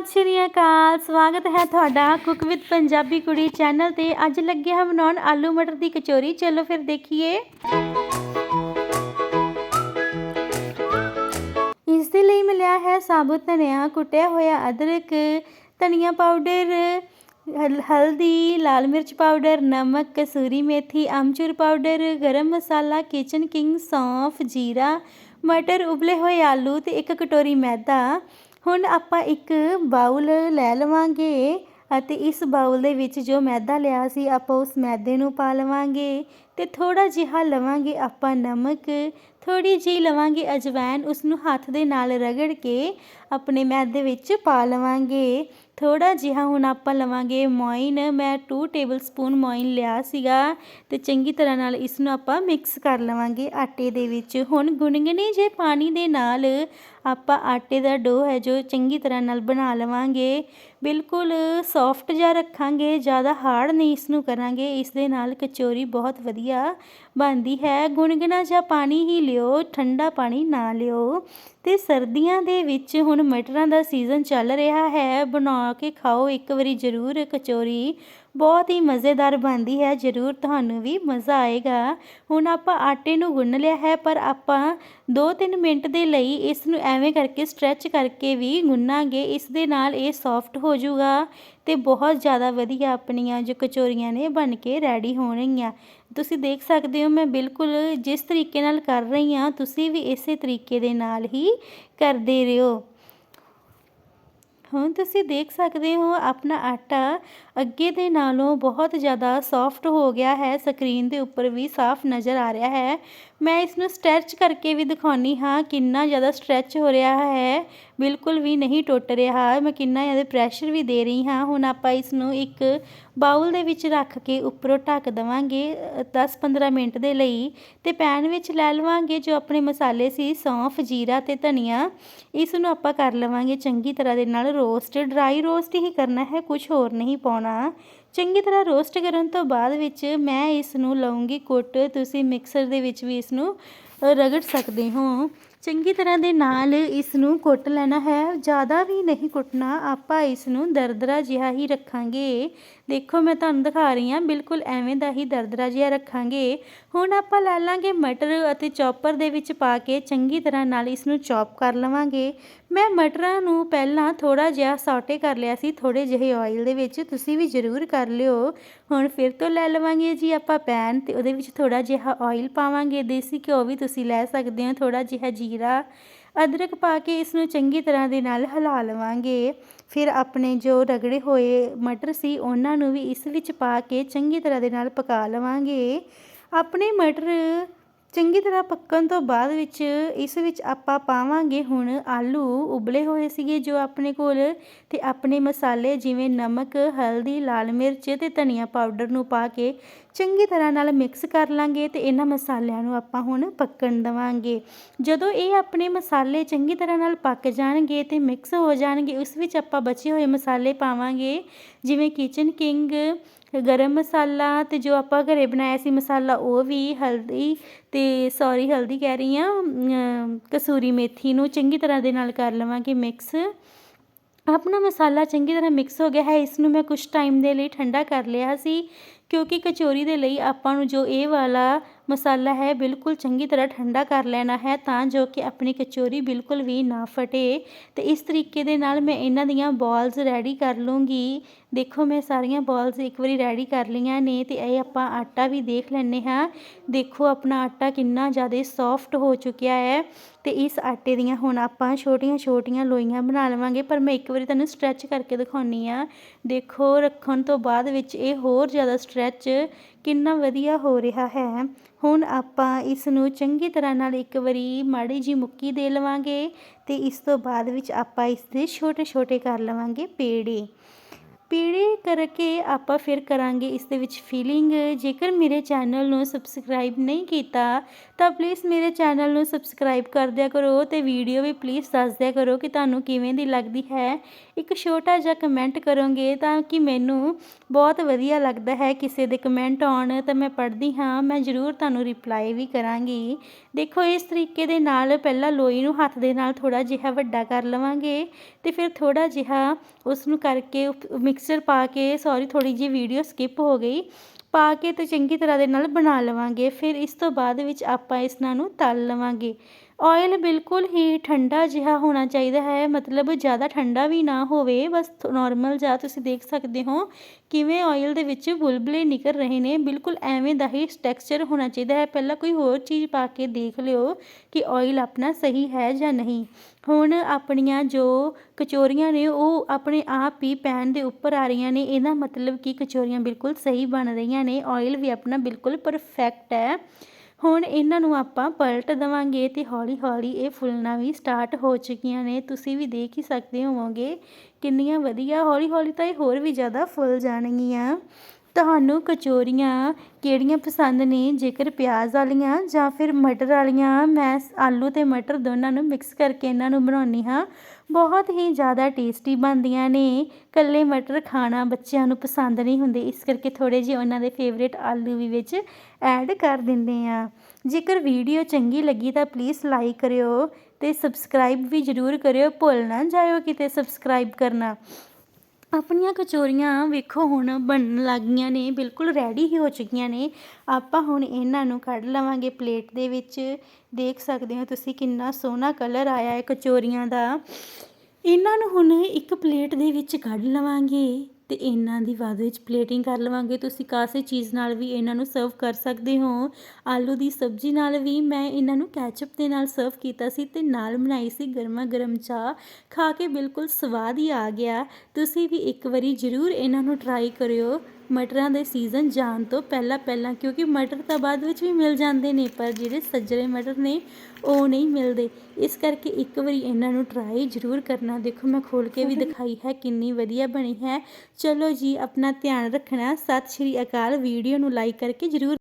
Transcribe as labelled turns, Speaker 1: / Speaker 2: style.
Speaker 1: ਸਤਿ ਸ਼੍ਰੀ ਅਕਾਲ। ਸਵਾਗਤ ਹੈ ਤੁਹਾਡਾ ਕੁਕ ਵਿਦ ਪੰਜਾਬੀ ਕੁੜੀ ਚੈਨਲ ਤੇ। ਅੱਜ ਲੱਗੇ ਹਾਂ ਬਣਾਉਣ ਆਲੂ ਮਟਰ ਦੀ ਕਚੋਰੀ। ਚਲੋ ਫਿਰ ਦੇਖੀਏ। ਇਸ ਦੇ ਲਈ ਮਿਲਿਆ ਹੈ ਸਾਬੁਤ ਧਨੀਆ, ਕੁੱਟਿਆ ਹੋਇਆ ਅਦਰਕ, ਧਨੀਆ ਪਾਊਡਰ ਹਲਦੀ, ਲਾਲ ਮਿਰਚ ਪਾਊਡਰ, ਨਮਕ, ਕਸੂਰੀ ਮੇਥੀ ਅਮਚੂਰ ਪਾਊਡਰ, ਗਰਮ ਮਸਾਲਾ, ਕਿਚਨ ਕਿੰਗ, ਸੌਂਫ, ਜੀਰਾ, ਮਟਰ, ਉਬਲੇ ਹੋਏ ਆਲੂ ਤੇ ਇੱਕ ਕਟੋਰੀ ਮੈਦਾ। ਹੁਣ ਆਪਾਂ ਇੱਕ ਬਾਉਲ ਲੈ ਲਵਾਂਗੇ ਅਤੇ ਇਸ ਬਾਉਲ ਦੇ ਵਿੱਚ ਜੋ ਮੈਦਾ ਲਿਆ ਸੀ, ਆਪਾਂ ਉਸ ਮੈਦੇ ਨੂੰ ਪਾ ਲਵਾਂਗੇ ਤੇ ਥੋੜਾ ਜਿਹਾ ਲਵਾਂਗੇ ਆਪਾਂ ਨਮਕ ਥੋੜੀ ਜਿਹੀ ਲਵਾਂਗੇ ਅਜਵਾਇਨ ਉਸ ਨੂੰ ਹੱਥ ਦੇ ਨਾਲ ਰਗੜ ਕੇ ਆਪਣੇ ਮੈਦੇ ਵਿੱਚ ਪਾ ਲਵਾਂਗੇ ਥੋੜਾ ਜਿਹਾ ਹੁਣ ਆਪਾਂ ਲਵਾਂਗੇ ਮੋਇਨ। ਮੈਂ 2 ਟੇਬਲ ਸਪੂਨ ਮੋਇਨ ਲਿਆ ਸੀਗਾ ਤੇ ਚੰਗੀ ਤਰ੍ਹਾਂ ਨਾਲ ਇਸ ਨੂੰ ਆਪਾਂ ਮਿਕਸ ਕਰ ਲਵਾਂਗੇ ਆਟੇ ਦੇ ਵਿੱਚ। ਹੁਣ ਗੁਨਗੁਨੇ ਜੇ ਪਾਣੀ ਦੇ ਨਾਲ ਆਪਾਂ ਆਟੇ ਦਾ ਡੋ ਹੈ ਜੋ ਚੰਗੀ ਤਰ੍ਹਾਂ ਨਾਲ ਬਣਾ ਲਵਾਂਗੇ। ਬਿਲਕੁਲ ਸੌਫਟ ਜਿਹਾ ਰੱਖਾਂਗੇ, ਜ਼ਿਆਦਾ ਹਾਰਡ ਨਹੀਂ ਇਸ ਨੂੰ ਕਰਾਂਗੇ। ਇਸ ਦੇ ਨਾਲ ਕਚੋਰੀ ਬਹੁਤ ਵਧੀਆ ਬਣਦੀ ਹੈ। ਗੁਨਗੁਨਾ ਜਿਹਾ ਪਾਣੀ ਹੀ ਲਿਓ, ਠੰਡਾ ਪਾਣੀ ਨਾ ਲਿਓ। ਤੇ ਸਰਦੀਆਂ ਦੇ ਵਿੱਚ ਹੁਣ ਮਟਰਾਂ ਦਾ ਸੀਜ਼ਨ ਚੱਲ ਰਿਹਾ ਹੈ, ਬਣਾ ਕੇ ਖਾਓ ਇੱਕ ਵਾਰੀ ਜ਼ਰੂਰ ਕਚੋਰੀ। ਬਹੁਤ ਹੀ ਮਜ਼ੇਦਾਰ ਬਣਦੀ ਹੈ, ਜ਼ਰੂਰ ਤੁਹਾਨੂੰ ਵੀ ਮਜ਼ਾ ਆਏਗਾ। ਹੁਣ ਆਪਾਂ ਆਟੇ ਨੂੰ ਗੁੰਨ ਲਿਆ ਹੈ, ਪਰ ਆਪਾਂ 2-3 ਮਿੰਟ ਦੇ ਲਈ ਇਸ ਨੂੰ ਐਵੇਂ ਕਰਕੇ ਸਟ੍ਰੈਚ ਕਰਕੇ ਵੀ ਗੁੰਨਾਂਗੇ। ਇਸ ਦੇ ਨਾਲ ਇਹ ਸੌਫਟ ਹੋ ਜਾਊਗਾ ਤੇ ਬਹੁਤ ਜ਼ਿਆਦਾ ਵਧੀਆ ਆਪਣੀਆਂ ਜੋ ਕਚੋਰੀਆਂ ਨੇ, ਬਣ ਕੇ ਰੈਡੀ ਹੋਣਗੀਆਂ। ਤੁਸੀਂ ਦੇਖ ਸਕਦੇ ਹੋ, ਮੈਂ ਬਿਲਕੁਲ ਜਿਸ ਤਰੀਕੇ ਨਾਲ ਕਰ ਰਹੀ ਹਾਂ, ਤੁਸੀਂ ਵੀ ਇਸੇ ਤਰੀਕੇ ਦੇ ਨਾਲ ਹੀ ਕਰਦੇ ਰਹੋ। ਹੁਣ ਤੁਸੀਂ ਦੇਖ ਸਕਦੇ ਹੋ, ਆਪਣਾ ਆਟਾ ਅੱਗੇ ਦੇ ਨਾਲੋਂ ਬਹੁਤ ਜ਼ਿਆਦਾ ਸੌਫਟ ਹੋ ਗਿਆ ਹੈ। ਸਕਰੀਨ ਦੇ ਉੱਪਰ ਵੀ ਸਾਫ਼ ਨਜ਼ਰ ਆ ਰਿਹਾ ਹੈ। ਮੈਂ ਇਸ ਨੂੰ ਸਟ੍ਰੈਚ ਕਰਕੇ ਵੀ ਦਿਖਾਉਣੀ ਹਾਂ, ਕਿੰਨਾ ਜ਼ਿਆਦਾ ਸਟ੍ਰੈਚ ਹੋ ਰਿਹਾ ਹੈ। ਬਿਲਕੁਲ ਵੀ ਨਹੀਂ ਟੁੱਟ ਰਿਹਾ। ਮੈਂ ਕਿੰਨਾ ਜ਼ਿਆਦਾ ਪ੍ਰੈਸ਼ਰ ਵੀ ਦੇ ਰਹੀ ਹਾਂ। ਹੁਣ ਆਪਾਂ ਇਸ ਨੂੰ ਇੱਕ ਬਾਉਲ ਦੇ ਵਿੱਚ ਰੱਖ ਕੇ ਉੱਪਰੋਂ ਢੱਕ ਦੇਵਾਂਗੇ 10-15 ਮਿੰਟ ਦੇ ਲਈ ਤੇ ਪੈਨ ਵਿੱਚ ਲੈ ਲਵਾਂਗੇ ਜੋ ਆਪਣੇ ਮਸਾਲੇ ਸੀ, ਸੌਂਫ, ਜੀਰਾ ਤੇ ਧਨੀਆ। ਇਸ ਨੂੰ ਆਪਾਂ ਕਰ ਲਵਾਂਗੇ ਚੰਗੀ ਤਰ੍ਹਾਂ ਦੇ ਨਾਲ ਰੋਸਟ ਡਰਾਈ ਰੋਸਟ ਹੀ ਕਰਨਾ ਹੈ ਕੁਝ ਹੋਰ ਨਹੀਂ ਪਾਉਣਾ। ਚੰਗੀ ਤਰ੍ਹਾਂ ਰੋਸਟ ਕਰਨ ਤੋਂ ਬਾਅਦ ਵਿੱਚ ਮੈਂ ਇਸ ਨੂੰ ਲਵਾਂਗੀ ਕੁੱਟ, ਤੁਸੀਂ ਮਿਕਸਰ ਦੇ ਵਿੱਚ ਵੀ ਇਸ ਨੂੰ ਰਗੜ ਸਕਦੇ ਹੋ। ਚੰਗੀ ਤਰ੍ਹਾਂ ਦੇ ਨਾਲ ਇਸ ਨੂੰ ਕੁੱਟ ਲੈਣਾ ਹੈ। ਜ਼ਿਆਦਾ ਵੀ ਨਹੀਂ ਕੁੱਟਣਾ, ਆਪਾਂ ਇਸ ਨੂੰ ਦਰਦਰਾ ਜਿਹਾ ਹੀ ਰੱਖਾਂਗੇ। ਦੇਖੋ, ਮੈਂ ਤੁਹਾਨੂੰ ਦਿਖਾ ਰਹੀ ਹਾਂ, ਬਿਲਕੁਲ ਐਵੇਂ ਦਾ ਹੀ ਦਰਦਰਾ ਜਿਹਾ ਰੱਖਾਂਗੇ। ਹੁਣ ਆਪਾਂ ਲੈ ਲਾਂਗੇ ਮਟਰ ਅਤੇ ਚੌਪਰ ਦੇ ਵਿੱਚ ਪਾ ਕੇ ਚੰਗੀ ਤਰ੍ਹਾਂ ਨਾਲ ਇਸ ਨੂੰ ਚੌਪ ਕਰ ਲਵਾਂਗੇ। ਮੈਂ ਮਟਰਾਂ ਨੂੰ ਪਹਿਲਾਂ ਥੋੜਾ ਜਿਹਾ ਸੌਟੇ ਕਰ ਲਿਆ ਸੀ ਥੋੜੇ ਜਿਹੇ ਆਇਲ ਦੇ ਵਿੱਚ। ਤੁਸੀਂ ਵੀ ਜ਼ਰੂਰ ਕਰ ਲਿਓ। ਹੁਣ ਫਿਰ ਤੋਂ ਲੈ ਲਵਾਂਗੇ ਜੀ ਆਪਾਂ ਪੈਨ ਤੇ ਉਹਦੇ ਵਿੱਚ ਥੋੜਾ ਜਿਹਾ ਆਇਲ ਪਾਵਾਂਗੇ। ਦੇਸੀ ਘਿਓ ਵੀ ਤੁਸੀਂ ਲੈ ਸਕਦੇ ਹੋ ਥੋੜਾ ਜਿਹਾ ਜੀਰਾ। ਅਦਰਕ ਪਾ ਕੇ ਇਸ ਨੂੰ ਚੰਗੀ ਤਰ੍ਹਾਂ ਦੇ ਨਾਲ ਹਿਲਾ ਲਵਾਂਗੇ। ਫਿਰ ਆਪਣੇ ਜੋ ਰਗੜੇ ਹੋਏ ਮਟਰ ਸੀ, ਉਹਨਾਂ ਨੂੰ ਵੀ ਇਸ ਵਿੱਚ ਪਾ ਕੇ ਚੰਗੀ ਤਰ੍ਹਾਂ ਦੇ ਨਾਲ ਪਕਾ ਲਵਾਂਗੇ। ਆਪਣੇ ਮਟਰ ਚੰਗੀ ਤਰ੍ਹਾਂ ਪੱਕਣ ਤੋਂ ਬਾਅਦ ਵਿੱਚ ਇਸ ਵਿੱਚ ਆਪਾਂ ਪਾਵਾਂਗੇ ਹੁਣ ਆਲੂ ਉਬਲੇ ਹੋਏ ਸੀਗੇ ਜੋ ਆਪਣੇ ਕੋਲ ਤੇ ਆਪਣੇ ਮਸਾਲੇ ਜਿਵੇਂ ਨਮਕ, ਹਲਦੀ, ਲਾਲ ਮਿਰਚ ਤੇ ਧਨੀਆ ਪਾਊਡਰ ਨੂੰ ਪਾ ਕੇ ਚੰਗੀ ਤਰ੍ਹਾਂ ਨਾਲ ਮਿਕਸ ਕਰ ਲਾਂਗੇ ਤੇ ਇਹਨਾਂ ਮਸਾਲਿਆਂ ਨੂੰ ਆਪਾਂ ਹੁਣ ਪੱਕਣ ਦਵਾਂਗੇ। ਜਦੋਂ ਇਹ ਆਪਣੇ ਮਸਾਲੇ ਚੰਗੀ ਤਰ੍ਹਾਂ ਨਾਲ ਪੱਕ ਜਾਣਗੇ ਤੇ ਮਿਕਸ ਹੋ ਜਾਣਗੇ, ਉਸ ਵਿੱਚ ਆਪਾਂ ਬਚੇ ਹੋਏ ਮਸਾਲੇ ਪਾਵਾਂਗੇ ਜਿਵੇਂ ਕਿਚਨ ਕਿੰਗ ਗਰਮ ਮਸਾਲਾ ਅਤੇ ਜੋ ਆਪਾਂ ਘਰੇ ਬਣਾਇਆ ਸੀ ਮਸਾਲਾ, ਉਹ ਵੀ ਹਲਦੀ ਅਤੇ ਸੌਰੀ ਹਲਦੀ ਕਹਿ ਰਹੀ ਹਾਂ ਕਸੂਰੀ ਮੇਥੀ ਨੂੰ ਚੰਗੀ ਤਰ੍ਹਾਂ ਦੇ ਨਾਲ ਕਰ ਲਵਾਂਗੇ ਮਿਕਸ ਆਪਣਾ ਮਸਾਲਾ ਚੰਗੀ ਤਰ੍ਹਾਂ ਮਿਕਸ ਹੋ ਗਿਆ ਹੈ, ਇਸ ਨੂੰ ਮੈਂ ਕੁਝ ਟਾਈਮ ਦੇ ਲਈ ਠੰਡਾ ਕਰ ਲਿਆ ਸੀ, ਕਿਉਂਕਿ ਕਚੋਰੀ ਦੇ ਲਈ ਆਪਾਂ ਨੂੰ ਜੋ ਇਹ ਵਾਲਾ ਮਸਾਲਾ ਹੈ, ਬਿਲਕੁਲ ਚੰਗੀ ਤਰ੍ਹਾਂ ਠੰਡਾ ਕਰ ਲੈਣਾ ਹੈ ਤਾਂ ਜੋ ਕਿ ਆਪਣੀ ਕਚੋਰੀ ਬਿਲਕੁਲ ਵੀ ਨਾ ਫਟੇ। ਤੇ ਇਸ ਤਰੀਕੇ ਦੇ ਨਾਲ ਮੈਂ ਇਹਨਾਂ ਦੀਆਂ ਬਾਲਸ ਰੈਡੀ ਕਰ ਲੂੰਗੀ। ਦੇਖੋ, ਮੈਂ ਸਾਰੀਆਂ ਬਾਲਸ ਇੱਕ ਵਾਰੀ ਰੈਡੀ ਕਰ ਲਈਆਂ ਨੇ ਤੇ ਇਹ ਆਪਾਂ ਆਟਾ ਵੀ ਦੇਖ ਲੈਣੇ ਹਾਂ। ਦੇਖੋ, ਆਪਣਾ ਆਟਾ ਕਿੰਨਾ ਜ਼ਿਆਦਾ ਸੌਫਟ ਹੋ ਚੁੱਕਿਆ ਹੈ ਤੇ ਇਸ ਆਟੇ ਦੀਆਂ ਹੁਣ ਆਪਾਂ ਛੋਟੀਆਂ-ਛੋਟੀਆਂ ਲੋਈਆਂ ਬਣਾ ਲਵਾਂਗੇ। ਪਰ ਮੈਂ ਇੱਕ ਵਾਰੀ ਤੁਹਾਨੂੰ ਸਟ੍ਰੈਚ ਕਰਕੇ ਦਿਖਾਉਣੀ ਆ ਦੇਖੋ, ਰੱਖਣ ਤੋਂ ਬਾਅਦ ਵਿੱਚ ਇਹ ਹੋਰ ਜ਼ਿਆਦਾ ਸਟ੍ਰੈਚ ਕਿੰਨਾ ਵਧੀਆ ਹੋ ਰਿਹਾ ਹੈ। ਹੁਣ ਆਪਾਂ ਇਸ ਨੂੰ ਚੰਗੀ ਤਰ੍ਹਾਂ ਨਾਲ ਇੱਕ ਵਾਰੀ ਮਾੜੀ ਜੀ ਮੁੱਕੀ ਦੇ ਲਵਾਂਗੇ ਤੇ ਇਸ ਤੋਂ ਬਾਅਦ ਵਿੱਚ ਆਪਾਂ ਇਸ ਦੇ ਛੋਟੇ-ਛੋਟੇ ਕਰ ਲਵਾਂਗੇ ਪੇੜੇ। ਪੀੜੀ ਕਰਕੇ ਆਪਾਂ ਫਿਰ ਕਰਾਂਗੇ ਇਸ ਦੇ ਵਿੱਚ ਫੀਲਿੰਗ ਜੇਕਰ ਮੇਰੇ ਚੈਨਲ ਨੂੰ ਸਬਸਕ੍ਰਾਈਬ ਨਹੀਂ ਕੀਤਾ, ਤਾਂ ਪਲੀਜ਼ ਮੇਰੇ ਚੈਨਲ ਨੂੰ ਸਬਸਕ੍ਰਾਈਬ ਕਰ ਦਿਆ ਕਰੋ ਤੇ ਵੀਡੀਓ ਵੀ ਪਲੀਜ਼ ਦੱਸ ਦਿਆ ਕਰੋ ਕਿ ਤੁਹਾਨੂੰ ਕਿਵੇਂ ਦੀ ਲੱਗਦੀ ਹੈ। ਇੱਕ ਛੋਟਾ ਜਿਹਾ ਕਮੈਂਟ ਕਰੋਗੇ ਤਾਂ ਕਿ ਮੈਨੂੰ ਬਹੁਤ ਵਧੀਆ ਲੱਗਦਾ ਹੈ ਕਿਸੇ ਦੇ ਕਮੈਂਟ ਆਉਣ, ਤਾਂ ਮੈਂ ਪੜ੍ਹਦੀ ਹਾਂ, ਮੈਂ ਜ਼ਰੂਰ ਤੁਹਾਨੂੰ ਰਿਪਲਾਈ ਵੀ ਕਰਾਂਗੀ। ਦੇਖੋ, ਇਸ ਤਰੀਕੇ ਦੇ ਨਾਲ ਪਹਿਲਾਂ ਲੋਈ ਨੂੰ ਹੱਥ ਦੇ ਨਾਲ ਥੋੜਾ ਜਿਹਾ ਵੱਡਾ ਕਰ ਲਵਾਂਗੇ ਤੇ ਫਿਰ ਥੋੜਾ ਜਿਹਾ ਉਸ ਨੂੰ ਕਰਕੇ ਮਿਕਸਚਰ ਪਾ ਕੇ ਸੌਰੀ ਥੋੜੀ ਜਿਹੀ ਵੀਡੀਓ ਸਕਿਪ ਹੋ ਗਈ, ਪਾ ਕੇ ਤੇ ਚੰਗੀ ਤਰ੍ਹਾਂ ਦੇ ਨਾਲ ਬਣਾ ਲਵਾਂਗੇ। ਫਿਰ ਇਸ ਤੋਂ ਬਾਅਦ ਵਿੱਚ ਆਪਾਂ ਇਸ ਨਾਲ ਨੂੰ ਤਲ ਲਵਾਂਗੇ। ਆਇਲ ਬਿਲਕੁਲ ਹੀ ਠੰਡਾ ਜਿਹਾ ਹੋਣਾ ਚਾਹੀਦਾ ਹੈ। ਮਤਲਬ ਜ਼ਿਆਦਾ ਠੰਡਾ ਵੀ ਨਾ ਹੋਵੇ। ਬਸ ਨੋਰਮਲ ਜਿਹਾ ਤੁਸੀਂ ਦੇਖ ਸਕਦੇ ਹੋ ਕਿਵੇਂ ਆਇਲ ਦੇ ਵਿੱਚ ਬੁਲਬੁਲੇ ਨਿਕਲ ਰਹੇ ਨੇ। ਬਿਲਕੁਲ ਐਵੇਂ ਦਾ ਹੀ ਟੈਕਸਚਰ ਹੋਣਾ ਚਾਹੀਦਾ ਹੈ। ਪਹਿਲਾਂ ਕੋਈ ਹੋਰ ਚੀਜ਼ ਪਾ ਕੇ ਦੇਖ ਲਿਓ ਕਿ ਆਇਲ ਆਪਣਾ ਸਹੀ ਹੈ ਜਾਂ ਨਹੀਂ। ਹੁਣ ਆਪਣੀਆਂ ਜੋ ਕਚੋਰੀਆਂ ਨੇ, ਉਹ ਆਪਣੇ ਆਪ ਹੀ ਪੈਨ ਦੇ ਉੱਪਰ ਆ ਰਹੀਆਂ ਨੇ। ਇਹਦਾ ਮਤਲਬ ਕਿ ਕਚੋਰੀਆਂ ਬਿਲਕੁਲ ਸਹੀ ਬਣ ਰਹੀਆਂ ਨੇ। ਆਇਲ ਵੀ ਆਪਣਾ ਬਿਲਕੁਲ ਪਰਫੈਕਟ ਹੈ। ਹੁਣ ਇਹਨਾਂ ਨੂੰ ਆਪਾਂ ਪਲਟ ਦੇਵਾਂਗੇ ਤੇ ਹੌਲੀ ਹੌਲੀ ਇਹ ਫੁੱਲਣਾ ਵੀ ਸਟਾਰਟ ਹੋ ਚੁੱਕੀਆਂ ਨੇ। ਤੁਸੀਂ ਵੀ ਦੇਖ ਹੀ ਸਕਦੇ ਹੋਵੋਗੇ ਕਿੰਨੀਆਂ ਵਧੀਆ ਹੌਲੀ ਹੌਲੀ ਤਾਂ ਇਹ ਹੋਰ ਵੀ ਜ਼ਿਆਦਾ ਫੁੱਲ ਜਾਣਗੀਆਂ। ਤੁਹਾਨੂੰ ਕਚੋਰੀਆਂ ਕਿਹੜੀਆਂ ਪਸੰਦ ਨੇ? ਜੇਕਰ ਪਿਆਜ਼ ਵਾਲੀਆਂ ਜਾਂ ਫਿਰ ਮਟਰ ਵਾਲੀਆਂ, ਮੈਂ ਆਲੂ ਤੇ ਮਟਰ ਦੋਨਾਂ ਨੂੰ ਮਿਕਸ ਕਰਕੇ ਇਹਨਾਂ ਨੂੰ ਬਣਾਉਣੀ ਹਾਂ। ਬਹੁਤ ਹੀ ਜ਼ਿਆਦਾ ਟੇਸਟੀ ਬਣਦੀਆਂ ਨੇ। ਕੱਲੇ ਮਟਰ ਖਾਣਾ ਬੱਚਿਆਂ ਨੂੰ ਪਸੰਦ ਨਹੀਂ ਹੁੰਦੇ। ਇਸ ਕਰਕੇ ਥੋੜੇ ਜਿਹੇ ਉਹਨਾਂ ਦੇ ਫੇਵਰੇਟ ਆਲੂ ਵੀ ਵਿੱਚ ਐਡ ਕਰ ਦਿੰਦੇ ਆ। ਜੇਕਰ ਵੀਡੀਓ ਚੰਗੀ ਲੱਗੀ ਤਾਂ ਪਲੀਜ਼ ਲਾਈਕ ਕਰਿਓ ਤੇ ਸਬਸਕ੍ਰਾਈਬ ਵੀ ਜ਼ਰੂਰ ਕਰਿਓ। ਭੁੱਲ ਨਾ ਜਾਇਓ ਕਿਤੇ ਸਬਸਕ੍ਰਾਈਬ ਕਰਨਾ। ਆਪਣੀਆਂ ਕਚੋਰੀਆਂ ਵੇਖੋ ਹੁਣ ਬਣਨ ਲੱਗ ਗਈਆਂ ਨੇ, ਬਿਲਕੁਲ ਰੈਡੀ ਹੀ ਹੋ ਚੁੱਕੀਆਂ ਨੇ। ਆਪਾਂ ਹੁਣ ਇਹਨਾਂ ਨੂੰ ਕੱਢ ਲਵਾਂਗੇ ਪਲੇਟ ਦੇ ਵਿੱਚ। ਦੇਖ ਸਕਦੇ ਹੋ ਤੁਸੀਂ ਕਿੰਨਾ ਸੋਹਣਾ ਕਲਰ ਆਇਆ ਹੈ ਕਚੋਰੀਆਂ ਦਾ। ਇਹਨਾਂ ਨੂੰ ਹੁਣ ਇੱਕ ਪਲੇਟ ਦੇ ਵਿੱਚ ਕੱਢ ਲਵਾਂਗੇ। ਤੇ ਇਹਨਾਂ ਦੀ ਬਾਅਦ ਵਿੱਚ ਪਲੇਟਿੰਗ ਕਰ ਲਵਾਂਗੇ। ਤੁਸੀਂ ਕਾਸੇ ਚੀਜ਼ ਨਾਲ ਵੀ ਇਹਨਾਂ ਨੂੰ ਸਰਵ ਕਰ ਸਕਦੇ ਹੋ। ਆਲੂ ਦੀ ਸਬਜ਼ੀ ਨਾਲ ਵੀ ਮੈਂ ਇਹਨਾਂ ਨੂੰ ਕੈਚਅਪ ਦੇ ਨਾਲ ਸਰਵ ਕੀਤਾ ਸੀ ਤੇ ਨਾਲ ਬਣਾਈ ਸੀ ਗਰਮਾ ਗਰਮ ਚਾਹ। ਖਾ ਕੇ ਬਿਲਕੁਲ ਸਵਾਦ ਹੀ ਆ ਗਿਆ। ਤੁਸੀਂ ਵੀ ਇੱਕ ਵਾਰੀ ਜ਼ਰੂਰ ਇਹਨਾਂ ਨੂੰ ਟਰਾਈ ਕਰਿਓ। ਮਟਰਾਂ ਦੇ ਸੀਜ਼ਨ ਜਾਣ ਤੋਂ ਪਹਿਲਾਂ ਪਹਿਲਾਂ, ਕਿਉਂਕਿ ਮਟਰ ਤਾਂ ਬਾਅਦ ਵਿੱਚ ਵੀ ਮਿਲ ਜਾਂਦੇ ਨੇ, ਪਰ ਜਿਹੜੇ ਸੱਜਰੇ ਮਟਰ ਨੇ, ਉਹ ਨਹੀਂ ਮਿਲਦੇ। ਇਸ ਕਰਕੇ ਇੱਕ ਵਾਰੀ ਇਹਨਾਂ ਨੂੰ ਟਰਾਈ ਜ਼ਰੂਰ ਕਰਨਾ। ਦੇਖੋ, ਮੈਂ ਖੋਲ ਕੇ ਵੀ ਦਿਖਾਈ ਹੈ, ਕਿੰਨੀ ਵਧੀਆ ਬਣੀ ਹੈ। ਚਲੋ ਜੀ, ਆਪਣਾ ਧਿਆਨ ਰੱਖਣਾ। ਸਤਿ ਸ਼੍ਰੀ ਅਕਾਲ। ਵੀਡੀਓ ਨੂੰ ਲਾਈਕ ਕਰਕੇ ਜ਼ਰੂਰ